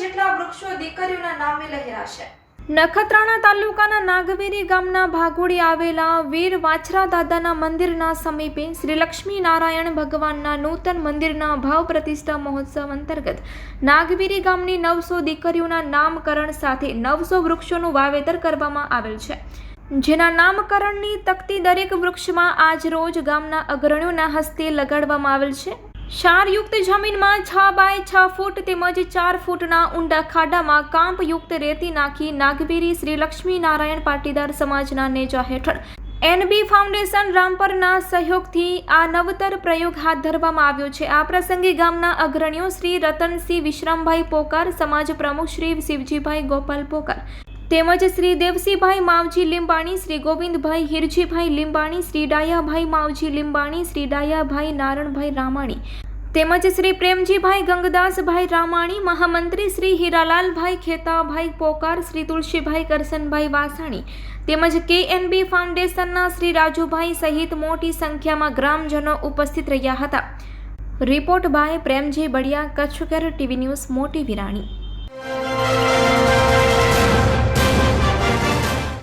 જેટલા વૃક્ષો દીકરીઓના નામે લહેરાશે નખત્રાણા તાલુકાના નાગવેરી ગામના ભાગોડી આવેલા વીર વાછરા દાદાના મંદિરના સમીપે શ્રી લક્ષ્મી નારાયણ ભગવાનના નૂતન મંદિરના ભાવ પ્રતિષ્ઠા મહોત્સવ અંતર્ગત નાગવેરી ગામની નવસો દીકરીઓના નામકરણ સાથે નવસો વૃક્ષોનું વાવેતર કરવામાં આવેલ છે. જેના નામકરણની તકતી દરેક વૃક્ષમાં આજ રોજ ગામના અગ્રણીઓના હસ્તે લગાડવામાં આવેલ છે. ક્ષારયુક્ત જમીનમાં છ બાય છ ફૂટ તેમજ ચાર ફૂટના ઊંડા ખાડામાં કાંપયુક્ત રેતી નાખી નાગબીરી શ્રી લક્ષ્મી નારાયણ પાટીદાર સમાજના નેજા હેઠળ એનબી ફાઉન્ડેશન રામપરના સહયોગથી આ નવતર પ્રયોગ હાથ ધરવામાં આવ્યો છે. આ પ્રસંગે ગામના અગ્રણીઓ શ્રી રતનસિંહ વિશ્રામભાઈ પોકાર, સમાજ પ્રમુખ શ્રી શિવજીભાઈ ગોપાલ પોકાર તેમજ શ્રી દેવસીભાઈ માવજી લીંબાણી, શ્રી ગોવિંદભાઈ હિરજીભાઈ લીંબાણી, શ્રી ડાયાભાઈ માવજી લીંબાણી, શ્રી ડાયાભાઈ નારણભાઈ રામાણી, તેમજ શ્રી પ્રેમજીભાઈ ગંગદાસભાઈ રામાણી, મહામંત્રી શ્રી હીરાલાલભાઈ ખેતાભાઈ પોકાર, શ્રી તુલસીભાઈ કરસનભાઈ વાસાણી, તેમજ કેએનબી ફાઉન્ડેશનના શ્રી રાજુભાઈ સહિત મોટી સંખ્યામાં ગ્રામજનો ઉપસ્થિત રહ્યા હતા. રિપોર્ટ બાય પ્રેમજી બળિયા કચ્છકર ટીવી ન્યૂઝ, મોટી વિરાણી.